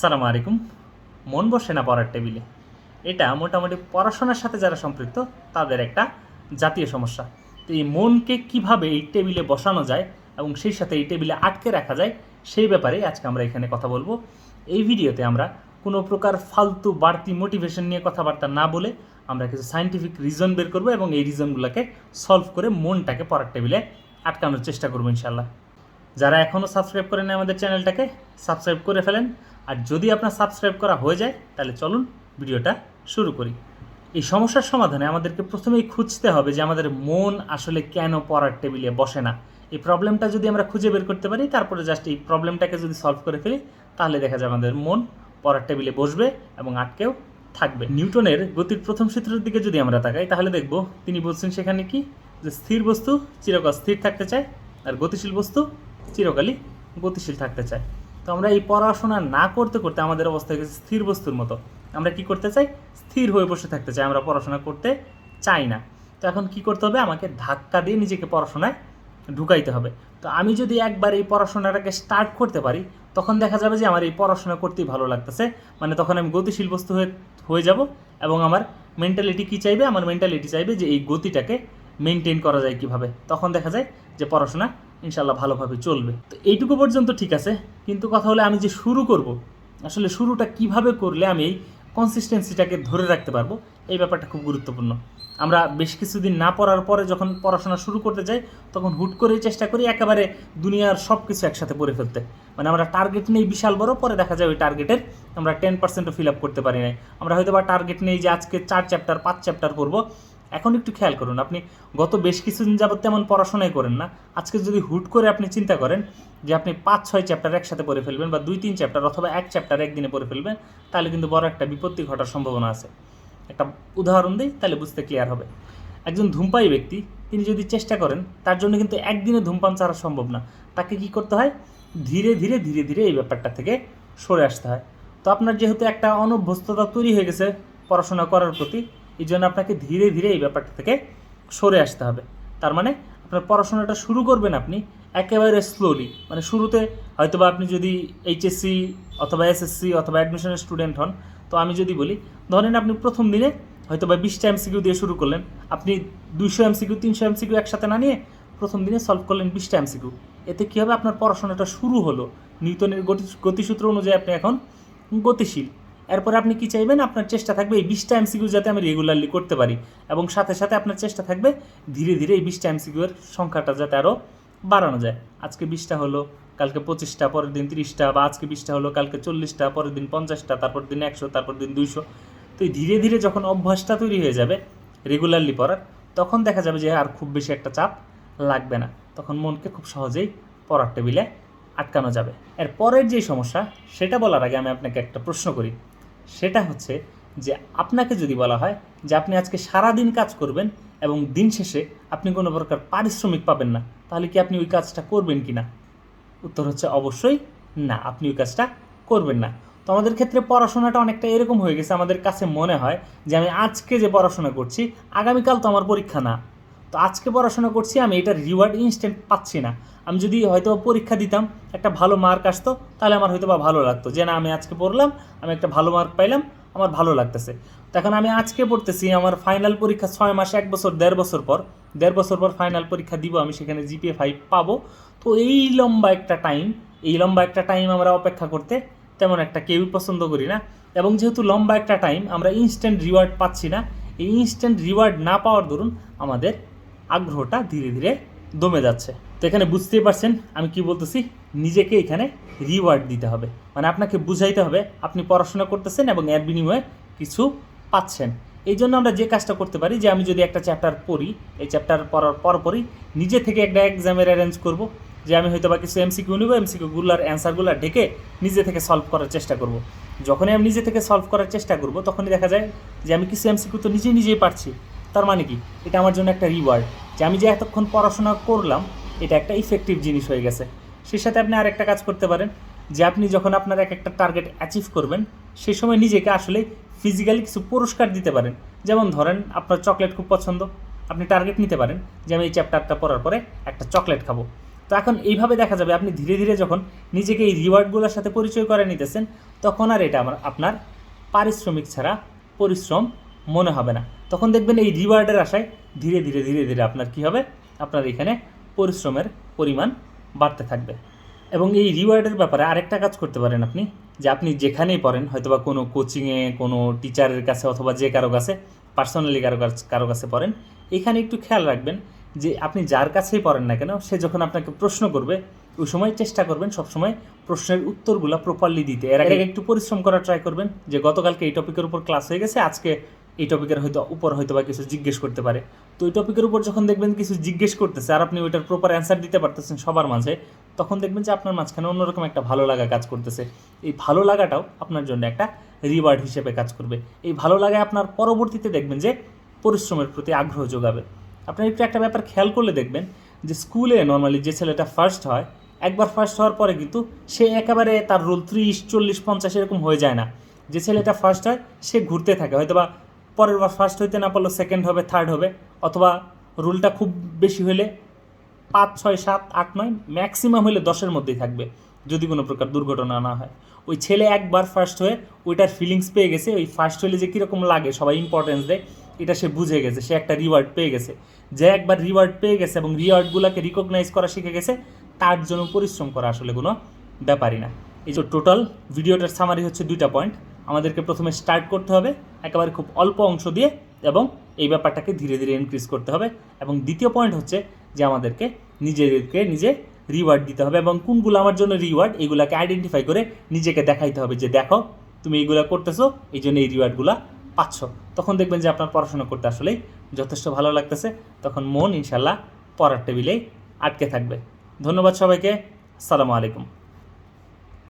সালাম আলাইকুম। মন বসে না পড়ার টেবিলে। এটা মোটামুটি পড়াশোনার সাথে যারা সম্পৃক্ত, তাদের একটা জাতীয় সমস্যা। তো এই মনকে কীভাবে এই টেবিলে বসানো যায় এবং সেই সাথে এই টেবিলে আটকে রাখা যায়, সেই ব্যাপারে আজকে আমরা এখানে কথা বলব। এই ভিডিওতে আমরা কোনো প্রকার ফালতু বাড়তি মোটিভেশন নিয়ে কথাবার্তা না বলে আমরা কিছু সাইন্টিফিক রিজন বের করব এবং এই রিজনগুলোকে সলভ করে মনটাকে পড়ার টেবিলে আটকানোর চেষ্টা করব ইনশাল্লাহ যারা এখনও সাবস্ক্রাইব করেন আমাদের চ্যানেলটাকে সাবস্ক্রাইব করে ফেলেন। আর যদি আপনার সাবস্ক্রাইব করা হয়ে যায়, তাহলে চলুন ভিডিওটা শুরু করি। এই সমস্যার সমাধানে আমাদেরকে প্রথমেই খুঁজতে হবে যে আমাদের মন আসলে কেন পড়ার টেবিলে বসে না। এই প্রবলেমটা যদি আমরা খুঁজে বের করতে পারি, তারপরে জাস্ট এই প্রবলেমটাকে যদি সলভ করে ফেলি, তাহলে দেখা যাবে আমাদের মন পড়ার টেবিলে বসবে এবং আটকেও থাকবে। নিউটনের গতির প্রথম সূত্রের দিকে যদি আমরা তাকাই, তাহলে দেখব তিনি বলছেন সেখানে কি? যে স্থির বস্তু চিরকাল স্থির থাকতে চায়, আর গতিশীল বস্তু চিরকালই গতিশীল থাকতে চায়। তো আমরা এই পড়াশোনা না করতে করতে আমাদের অবস্থা গেছে স্থির বস্তুর মতো। আমরা কি করতে চাই? স্থির হয়ে বসে থাকতে চাই। আমরা পড়াশোনা করতে চাই না। তো এখন কি করতে হবে? আমাকে ধাক্কা দিয়ে নিজেকে পড়াশোনায় ঢুকাইতে হবে। তো আমি যদি একবার এই পড়াশোনাটাকে স্টার্ট করতে পারি, তখন দেখা যাবে যে আমার এই পড়াশোনা করতেই ভালো লাগতেছে। মানে তখন আমি গতিশীল বস্তু হয়ে হয়ে যাব এবং আমার মেন্টালিটি কী চাইবে? আমার মেন্টালিটি চাইবে যে এই গতিটাকে মেনটেন করা যায় কীভাবে। তখন দেখা যায় যে পড়াশোনা ইনশাল্লাহ ভালোভাবে চলবে। তো এইটুকু পর্যন্ত ঠিক আছে, কিন্তু কথা হলে আমি যে শুরু করব, আসলে শুরুটা কীভাবে করলে আমি এই কনসিস্টেন্সিটাকে ধরে রাখতে পারব, এই ব্যাপারটা খুব গুরুত্বপূর্ণ। আমরা বেশ কিছুদিন না পড়ার পরে যখন পড়াশোনা শুরু করতে যাই, তখন হুট করেই চেষ্টা করি একেবারে দুনিয়ার সব কিছু একসাথে পড়ে ফেলতে। মানে আমরা টার্গেট নেই বিশাল বড়, পরে দেখা যায় ওই টার্গেটের আমরা টেন পার্সেন্টও ফিল আপ করতে পারি নাই। আমরা হয়তো বা টার্গেট নেই যে আজকে চার চ্যাপ্টার পাঁচ চ্যাপ্টার পড়ব এখন একটু খেয়াল করুন, আপনি গত বেশ কিছুদিন যাবত তেমন পড়াশোনাই করেন না। আজকে যদি হুট করে আপনি চিন্তা করেন যে আপনি পাঁচ, ছয় চ্যাপ্টার একসাথে পড়ে ফেলবেন বা দুই, তিন চ্যাপ্টার অথবা এক চ্যাপ্টার একদিনে পড়ে ফেলবেন, তাহলে কিন্তু বড় একটা বিপত্তি ঘটার সম্ভাবনা আছে। একটা উদাহরণ দিই, তাহলে বুঝতে ক্লিয়ার হবে। একজন ধূমপায়ী ব্যক্তি, তিনি যদি চেষ্টা করেন, তার জন্য কিন্তু একদিনে ধূমপান ছাড়া সম্ভব না। তাকে কি করতে হয়? ধীরে ধীরে ধীরে ধীরে এই ব্যাপারটা থেকে সরে আসতে হয়। তো আপনার যেহেতু একটা অনভ্যস্ততা তৈরি হয়ে গেছে পড়াশোনা করার প্রতি এই জন্য আপনাকে ধীরে ধীরে এই ব্যাপারটা থেকে সরে আসতে হবে। তার মানে আপনার পড়াশোনাটা শুরু করবেন আপনি একেবারে স্লোলি মানে শুরুতে হয়তোবা আপনি যদি এইচএসসি অথবা এসএসসি অথবা অ্যাডমিশনের স্টুডেন্ট হন, তো আমি যদি বলি, ধরেন আপনি প্রথম দিনে হয়তো বা বিশটা এমসিকিউ দিয়ে শুরু করলেন, আপনি দুইশো এমসিকিউ তিনশো এমসিকিউ একসাথে না নিয়ে প্রথম দিনে সলভ করলেন বিশটা এমসিকিউ এতে কী হবে? আপনার পড়াশোনাটা শুরু হলো। নিউটনের গতি, গতিসূত্র অনুযায়ী আপনি এখন গতিশীল। এরপরে আপনি কি চাইবেন? আপনার চেষ্টা থাকবে এই বিশটা এমসিকিউ যাতে আমি রেগুলারলি করতে পারি এবং সাথে সাথে আপনার চেষ্টা থাকবে ধীরে ধীরে এই বিশটা এমসিকিউ এর সংখ্যাটা যাতে আরও বাড়ানো যায়। আজকে বিশটা হলো, কালকে পঁচিশটা, পরের দিন তিরিশটা বা আজকে বিশটা হলো, কালকে চল্লিশটা, পরের দিন পঞ্চাশটা, তারপর দিন একশো, তারপর দিন দুইশো। তো ধীরে ধীরে যখন অভ্যাসটা তৈরি হয়ে যাবে রেগুলারলি পড়ার, তখন দেখা যাবে যে আর খুব বেশি একটা চাপ লাগবে না। তখন মনকে খুব সহজেই পড়ার টেবিলে আটকানো যাবে। এর পরের যে সমস্যা, সেটা বলার আগে আমি আপনাকে একটা প্রশ্ন করি। সেটা হচ্ছে যে আপনাকে যদি বলা হয় যে আপনি আজকে সারা দিন কাজ করবেন এবং দিন শেষে আপনি কোনো প্রকার পারিশ্রমিক পাবেন না, তাহলে কি আপনি ওই কাজটা করবেন কি না? উত্তর হচ্ছে অবশ্যই না, আপনি ওই কাজটা করবেন না। তো আমাদের ক্ষেত্রে পড়াশোনাটা অনেকটা এরকম হয়ে গেছে, আমাদের কাছে মনে হয় যে আমি আজকে যে পড়াশোনা করছি, আগামীকাল তো আমার পরীক্ষা না। তো আজকে পড়াশোনা করছি আমি, এটার রিওয়ার্ড ইনস্ট্যান্ট পাচ্ছি না। আমি যদি হয়তো পরীক্ষা দিতাম, একটা ভালো মার্ক আসতো, তাহলে আমার হয়তো বা ভালো লাগতো। যে না, আমি আজকে পড়লাম, আমি একটা ভালো মার্ক পাইলাম, আমার ভালো লাগতেছে। তো এখন আমি আজকে পড়তেছি, আমার ফাইনাল পরীক্ষা ছয় মাস, এক বছর, দেড় বছর পর। দেড় বছর পর ফাইনাল পরীক্ষা দিব, আমি সেখানে জিপিএ ফাইভ পাবো। তো এই লম্বা একটা টাইম এই লম্বা একটা টাইম আমরা অপেক্ষা করতে তেমন একটা কেউই পছন্দ করি না। এবং যেহেতু লম্বা একটা টাইম আমরা ইনস্ট্যান্ট রিওয়ার্ড পাচ্ছি না। এই ইনস্ট্যান্ট রিওয়ার্ড না পাওয়ার দরুন আমাদের আগ্রহটা ধীরে ধীরে দমে যাচ্ছে। তো এখানে বুঝতেই পারছেন আমি কি বলতেছি? নিজেকে এখানে রিওয়ার্ড দিতে হবে। মানে আপনাকে বুঝাইতে হবে, আপনি পড়াশোনা করতেছেন এবং এর বিনিময়ে কিছু পাচ্ছেন। এই জন্য আমরা যে কাজটা করতে পারি, যে আমি যদি একটা চ্যাপ্টার পড়ি, এই চ্যাপ্টার পড়ার পরপরই নিজে থেকে একটা এক্সামের অ্যারেঞ্জ করব, যে আমি হয়তো বা কিছু এমসিকিউ নিব এমসিকিউগুলোর অ্যান্সারগুলো ঢেকে নিজে থেকে সলভ করার চেষ্টা করব। যখনই আমি নিজে থেকে সলভ করার চেষ্টা করব, তখনই দেখা যায় যে আমি কিছু এমসিকিউ তো নিজে নিজেই পারছি। তার মানে কি? এটা আমার জন্য একটা রিওয়ার্ড যে আমি যে এতক্ষণ পড়াশোনা করলাম, এটা একটা ইফেক্টিভ জিনিস হয়ে গেছে। সেই সাথে আপনি আরেকটা কাজ করতে পারেন, যে আপনি যখন আপনার এক একটা টার্গেট অ্যাচিভ করবেন, সেই সময় নিজেকে আসলে ফিজিক্যালি কিছু পুরস্কার দিতে পারেন। যেমন ধরেন, আপনার চকলেট খুব পছন্দ, আপনি টার্গেট নিতে পারেন যে আমি এই চ্যাপ্টারটা পড়ার পরে একটা চকলেট খাব। তো এখন এইভাবে দেখা যাবে, আপনি ধীরে ধীরে যখন নিজেকে এই রিওয়ার্ডগুলোর সাথে পরিচয় করে নিতেছেন, তখন আর এটা আমার, আপনার পারিশ্রমিক ছাড়া পরিশ্রম মনে হবে না। তখন দেখবেন এই রিওয়ার্ডের আশায় ধীরে ধীরে ধীরে ধীরে আপনার কি হবে? আপনার এখানে পরিশ্রমের পরিমাণ বাড়তে থাকবে। এবং এই রিওয়ার্ডের ব্যাপারে আরেকটা কাজ করতে পারেন আপনি যে আপনি যেখানেই পড়েন হয়তোবা কোনো কোচিংয়ে কোনো টিচারের কাছে অথবা যে কারও কাছে পার্সোনালি কারও কাছ- কারও কাছে পড়েন এখানে একটু খেয়াল রাখবেন যে আপনি যার কাছেই পড়েন না কেন সে যখন আপনাকে প্রশ্ন করবে ওই সময় চেষ্টা করবেন সবসময় প্রশ্নের উত্তরগুলো প্রপারলি দিতে। এর আগে একটু পরিশ্রম করার ট্রাই করবেন যে গতকালকে এই টপিকের উপর ক্লাস হয়ে গেছে আজকে এই টপিকের হয়তো উপর হয়তো বা কিছু জিজ্ঞেস করতে পারে। তো এই টপিকের উপর যখন দেখবেন কিছু জিজ্ঞেস করতেছে আর আপনি ওইটার প্রপার অ্যান্সার দিতে পারতেছেন সবার মাঝে, তখন দেখবেন যে আপনার মাঝখানে অন্যরকম একটা ভালো লাগা কাজ করতেছে। এই ভালো লাগাটাও আপনার জন্য একটা রিওয়ার্ড হিসেবে কাজ করবে। এই ভালো লাগায় আপনার পরবর্তীতে দেখবেন যে পরিশ্রমের প্রতি আগ্রহ যোগাবে। আপনার একটু একটা ব্যাপার খেয়াল করলে দেখবেন যে স্কুলে নর্মালি যে ছেলেটা ফার্স্ট হয়, একবার ফার্স্ট হওয়ার পরে কিন্তু সে একেবারে তার রোল ত্রিশ, চল্লিশ, পঞ্চাশ এরকম হয়ে যায় না। যে ছেলেটা ফার্স্ট হয়, সে ঘুরতে থাকে। হয়তো বা পরের বার ফার্স্ট হইতে না পারলেও সেকেন্ড হবে থার্ড হবে, অথবা রুলটা খুব বেশি হলে পাঁচ, ছয়, সাত, আট, নয় ম্যাক্সিমাম হলে দশের মধ্যেই থাকবে, যদি কোনো প্রকার দুর্ঘটনা না হয়। ওই ছেলে একবার ফার্স্ট হয়ে ওইটার ফিলিংস পেয়ে গেছে, ওই ফার্স্ট হলে যে কীরকম লাগে, সবাই ইম্পর্টেন্স দেয়, এটা সে বুঝে গেছে, সে একটা রিওয়ার্ড পেয়ে গেছে। যে একবার রিওয়ার্ড পেয়ে গেছে এবং রিওয়ার্ডগুলোকে রিকগনাইজ করা শিখে গেছে, তার জন্য পরিশ্রম করা আসলে কোনো ব্যাপারই না। এই যে টোটাল ভিডিওটার সামারি হচ্ছে দুইটা পয়েন্ট আমাদেরকে প্রথমে স্টার্ট করতে হবে। একেবারে খুব অল্প অংশ দিয়ে এবং এই ব্যাপারটাকে ধীরে ধীরে ইনক্রিজ করতে হবে। এবং দ্বিতীয় পয়েন্ট হচ্ছে যে আমাদেরকে নিজেদেরকে নিজে রিওয়ার্ড দিতে হবে এবং কোনগুলো আমার জন্য রিওয়ার্ড এগুলাকে আইডেন্টিফাই করে নিজেকে দেখাইতে হবে যে দেখো, তুমি এইগুলো করতেছো এই জন্য এই রিওয়ার্ডগুলো পাচ্ছ। তখন দেখবেন যে আপনার পড়াশোনা করতে আসলেই যথেষ্ট ভালো লাগতেছে। তখন মন ইনশাল্লাহ পড়ার টেবিলেই আটকে থাকবে। ধন্যবাদ সবাইকে। আসসালামু আলাইকুম।